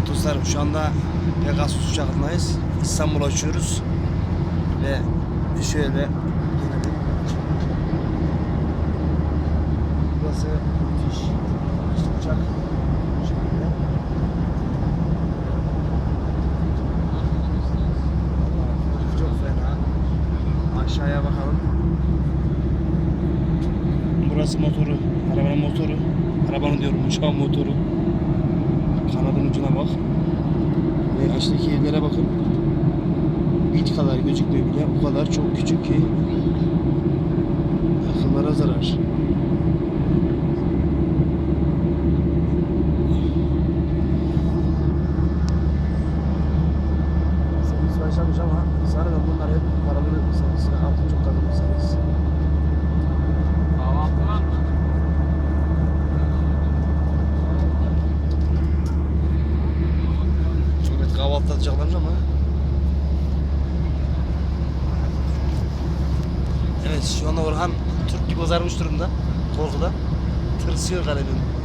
Evet dostlarım şu anda Pegasus uçağındayız. İstanbul'a uçuyoruz. Ve şöyle gelelim. Burası müthiş. İşte uçak. Çok fena. Aşağıya bakalım. Burası motoru. Arabanın motoru. Arabanın diyorum uçağın motoru. Kanadın ucuna bak. Ve açtaki yerlere bakın. Bit kadar gözükmüyor bile. O kadar çok küçük ki akıllara zarar. Sekiz başlamış ama sanırım Atacaklarmış ama. Evet şu anda Orhan Türk gibi bozarmış durumda. Korkuda. Tırsıyor garibim.